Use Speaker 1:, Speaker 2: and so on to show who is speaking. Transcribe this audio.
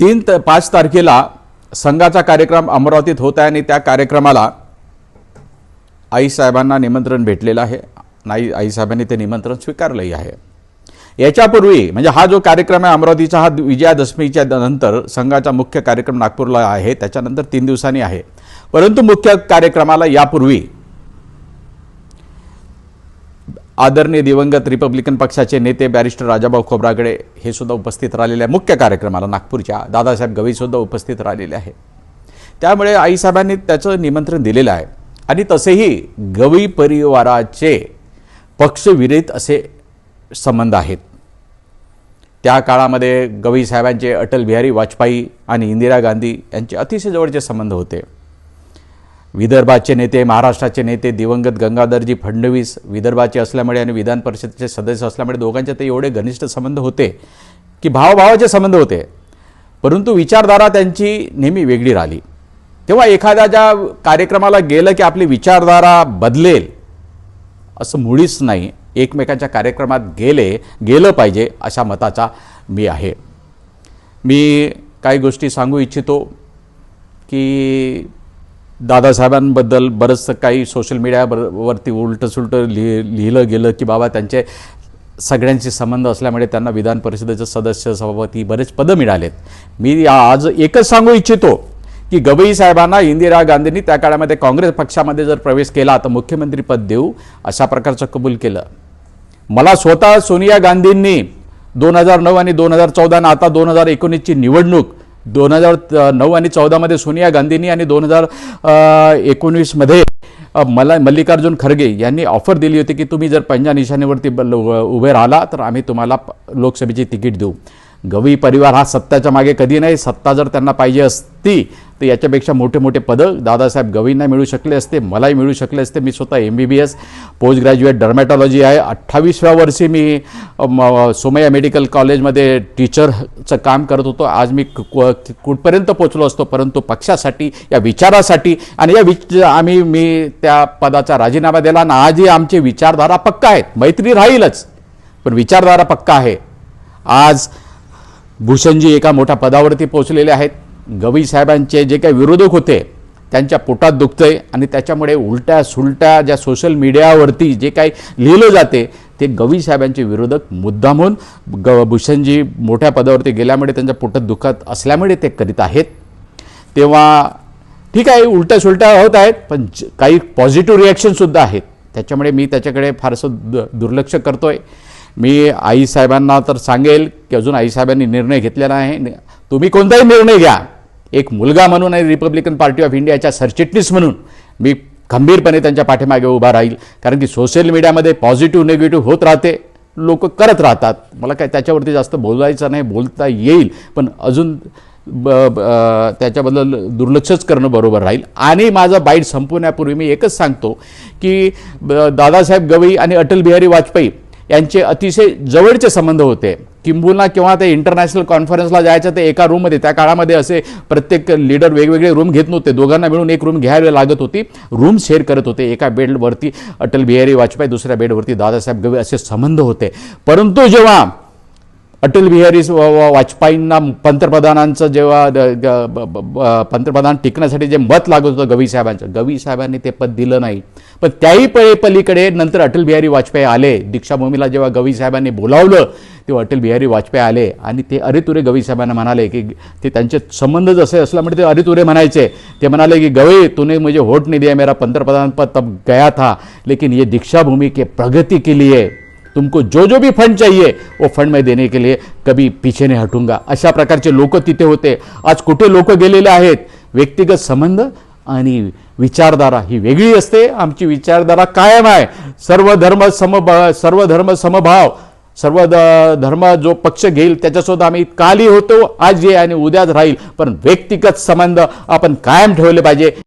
Speaker 1: तीन त पाच तारखेला संघाचा कार्यक्रम अमरावतीत होत आहे आणि त्या कार्यक्रमाला आईसाहेबांना निमंत्रण भेटलेलं आहे. नाही आईसाहेबांनी ते निमंत्रण स्वीकारलंही आहे. याच्यापूर्वी म्हणजे हा जो कार्यक्रम आहे अमरावतीचा हा विजयादशमीच्या नंतर संघाचा मुख्य कार्यक्रम नागपूरला आहे. त्याच्यानंतर तीन दिवसांनी आहे. परंतु मुख्य कार्यक्रमाला यापूर्वी आदरणीय दिवंगत रिपब्लिकन पक्षाचे नेते बॅरिस्टर राजाभाऊ खोब्रागडे हे सुद्धा उपस्थित राहिलेले आहे मुख्य कार्यक्रमाला नागपूरच्या दादासाहेब गवईसुद्धा उपस्थित राहिलेले आहे त्यामुळे आईसाहेबांनी त्याचं निमंत्रण दिलेलं आहे. आणि तसेही गवई परिवाराचे पक्षविरहित असे संबंध आहेत. त्या काळामध्ये गवई साहेबांचे अटल बिहारी वाजपेयी आणि इंदिरा गांधी यांचे अतिशय जवळचे संबंध होते. विदर्भाचे नेते महाराष्ट्राचे नेते दिवंगत गंगाधरजी फडणवीस विदर्भाचे असल्यामुळे आणि विधान परिषदेचे सदस्य असल्यामुळे दोघांचे ते एवढे घनिष्ठ संबंध होते की भावभावाचे संबंध होते. परंतु विचारधारा त्यांची नेहमी वेगळी राहिली. तेव्हा एखाद्या ज्या कार्यक्रमाला गेलं की आपली विचारधारा बदलेल असं मुळीच नाही. एकमेकांच्या कार्यक्रमात गेले गेलं पाहिजे अशा मताचा मी आहे. मी काही गोष्टी सांगू इच्छितो की दादासाहेबांबद्दल बरंचसं काही सोशल मीडियावरती उलटं सुलटं लिहि लिहिलं गेलं की बाबा त्यांचे सगळ्यांशी संबंध असल्यामुळे त्यांना विधान परिषदेचे सदस्य सभापती बरेच पदं मिळालेत. मी आज एकच सांगू इच्छितो की गवई साहेबांना इंदिरा गांधींनी त्या काळामध्ये काँग्रेस पक्षामध्ये जर प्रवेश केला तर मुख्यमंत्रीपद देऊ अशा प्रकारचं कबूल केलं. मला स्वतः सोनिया गांधींनी दोन हजार नऊ आणि दोन हजार चौदा आणि आता दोन हजार एकोणीसची निवडणूक दोन हजार नऊ आणि चौदामध्ये सोनिया गांधींनी आणि दोन हजार एकोणीसमध्ये मला मल्लिकार्जुन खरगे यांनी ऑफर दिली होती की तुम्ही जर पंजा निशाणीवरती उभे राहिला तर आम्ही तुम्हाला लोकसभेची तिकीट देऊ. गवई परिवार हा सत्ताच्या मागे कधी नाही सत्ता जर त्यांना पाहिजे असती तर याच्यापेक्षा मोठे मोठे पदं दादासाहेब गवईंना मिळू शकले असते मलाही मिळू शकले असते. मी स्वतः M B B S post graduate dermatology आहे. अठ्ठावीसव्या वर्षी मी म- सोमय्या मेडिकल कॉलेजमध्ये टीचरचं काम करत होतो. आज मी कुठपर्यंत पोचलो असतो परंतु पक्षासाठी या विचारासाठी आणि या विच आम्ही मी त्या पदाचा राजीनामा दिला आणि आजही आमची विचारधारा पक्का आहेत मैत्री राहीलच पण विचारधारा पक्का आहे. आज भूषणजी एका मोठ्या पदावरती पोहोचलेले आहेत. गवई साहेबांचे जे काही विरोधक होते त्यांच्या पोटात दुखतंय आणि त्याच्यामुळे उलट्या सुलट्या ज्या सोशल मीडियावरती जे काही लिहिलं जाते ते गवई साहेबांचे विरोधक मुद्दामून ग भूषणजी मोठ्या पदावरती गेल्यामुळे त्यांच्या पोटात दुखत असल्यामुळे ते करीत आहेत. तेव्हा ठीक आहे उलट्या सुलट्या होत आहेत पण काही पॉझिटिव्ह रिॲक्शनसुद्धा आहेत. त्याच्यामुळे मी त्याच्याकडे फारसं दु दुर्लक्ष आहे मी आईसाहेबांना तर सांगेल की अजून आईसाहेबांनी निर्णय घेतलेला आहे. तुम्ही कोणताही निर्णय घ्या. एक मुलगा म्हणून आणि रिपब्लिकन पार्टी ऑफ इंडियाच्या सरचिटणीस म्हणून मी खंबीरपणे त्यांच्या पाठीमागे उभा राहील. कारण की सोशल मीडियामध्ये पॉझिटिव्ह निगेटिव्ह होत राहते. लोक करत राहतात. मला काय त्याच्यावरती जास्त बोलायचं नाही बोलता येईल. पण अजून ब ब- त्याच्याबद्दल दुर्लक्षच करणं बरोबर राहील. आणि माझा बाईट संपवण्यापूर्वी मी एकच सांगतो की ब- दादासाहेब गवई आणि अटल बिहारी वाजपेयी यांचे अतिशय जवळचे संबंध होते. किंबहुना किंवा ते इंटरनॅशनल कॉन्फरन्सला जायचं ते एका रूममध्ये त्या काळामध्ये असे प्रत्येक लीडर वेगवेगळे रूम घेत नव्हते. दोघांना मिळून एक रूम घ्यायला लागत होती. रूम शेअर करत होते. एका बेडवरती अटल बिहारी वाजपेयी दुसऱ्या बेडवरती दादासाहेब गवे असे संबंध होते. परंतु जेव्हा अटल बिहारी वाजपेयींना पंतप्रधानांचं जेव्हा पंतप्रधान टिकण्यासाठी जे मत लागत होतं गवी साहेबांचं गवी साहेबांनी ते पद दिलं नाही. पण त्याही पळे पलीकडे नंतर अटल बिहारी वाजपेयी आले. दीक्षाभूमीला जेव्हा गवी साहेबांनी बोलावलं तेव्हा अटल बिहारी वाजपेयी आले. आणि ते अरेतुरे गवी साहेबांना म्हणाले की ते त्यांचे संबंध जसे असल्यामुळे म्हणजे ते अरेतुरे म्हणायचे. ते म्हणाले की गवी तूने मुझे होट नाही दिया मेरा पंतप्रधान पद तब गया था लेकिन ये दीक्षाभूमी के प्रगती के लिए तुमको जो जो भी फंड चाहिए वो फंड मैं देने के लिए कभी पीछे नहीं हटूंगा। अशा प्रकारचे लोक तिथे होते। आज कुठे लोक गेलेले आहेत? व्यक्तिगत संबंध आणि विचारधारा ही वेगळी असते. आमची विचारधारा कायम आहे. सर्व धर्म सम सर्व धर्म समभाव सर्व द- धर्म जो पक्ष घेईल त्याच्यासोबत आम्ही काली होतो. आज ये आणि उद्याच राहील. पण व्यक्तिगत संबंध आपण कायम ठेवले पाहिजे.